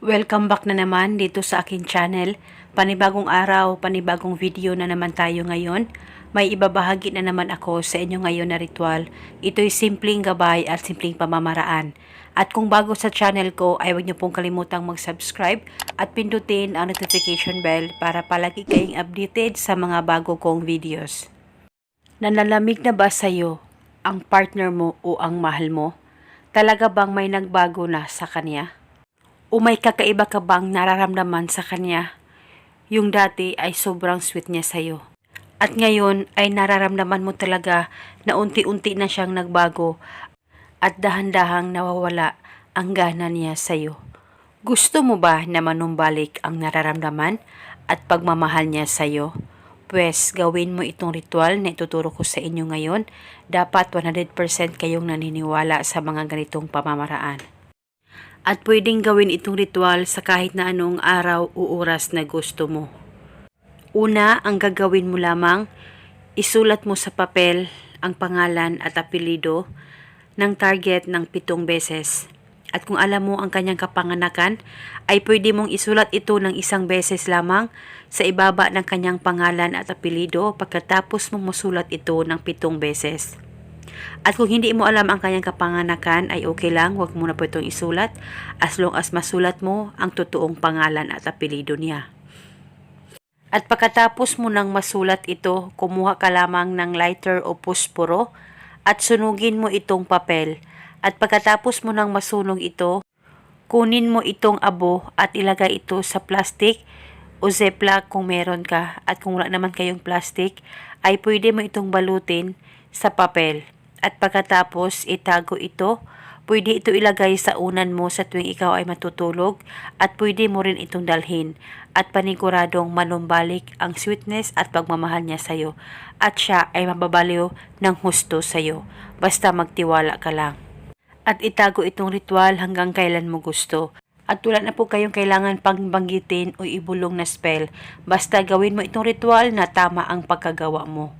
Welcome back na naman dito sa akin channel. Panibagong araw, panibagong video na naman tayo ngayon. May ibabahagi na naman ako sa inyo ngayon na ritual. Ito'y simpleng gabay at simpleng pamamaraan. At kung bago sa channel ko, ay huwag niyo pong kalimutang mag-subscribe at pindutin ang notification bell para palagi kayong updated sa mga bago kong videos. Nanalamig na ba sa'yo ang partner mo o ang mahal mo? Talaga bang may nagbago na sa kanya? O may kakaiba ka bang nararamdaman sa kanya? Yung dati ay sobrang sweet niya sa'yo. At ngayon ay nararamdaman mo talaga na unti-unti na siyang nagbago at dahan-dahang nawawala ang gana niya sa'yo. Gusto mo ba na manumbalik ang nararamdaman at pagmamahal niya sa'yo? Pwes, gawin mo itong ritual na ituturo ko sa inyo ngayon. Dapat 100% kayong naniniwala sa mga ganitong pamamaraan. At pwedeng gawin itong ritual sa kahit na anong araw o oras na gusto mo. Una, ang gagawin mo lamang, isulat mo sa papel ang pangalan at apelido ng target ng pitong beses. At kung alam mo ang kanyang kapanganakan, ay pwede mong isulat ito ng isang beses lamang sa ibaba ng kanyang pangalan at apelido pagkatapos mong masulat ito ng pitong beses. At kung hindi mo alam ang kanyang kapanganakan ay okay lang, huwag mo na po itong isulat as long as masulat mo ang totoong pangalan at apelido niya. At pagkatapos mo nang masulat ito, kumuha ka lamang ng lighter o pusporo at sunugin mo itong papel. At pagkatapos mo nang masunog ito, kunin mo itong abo at ilagay ito sa plastic o ziploc kung meron ka. At kung wala naman kayong plastic, ay pwede mo itong balutin sa papel. At pagkatapos itago ito, pwede ito ilagay sa unan mo sa tuwing ikaw ay matutulog at pwede mo rin itong dalhin at paniguradong manumbalik ang sweetness at pagmamahal niya sa'yo at siya ay mababaliw ng husto sa'yo. Basta magtiwala ka lang. At itago itong ritual hanggang kailan mo gusto. At wala na po kayong kailangan pang banggitin o ibulong na spell. Basta gawin mo itong ritual na tama ang pagkagawa mo.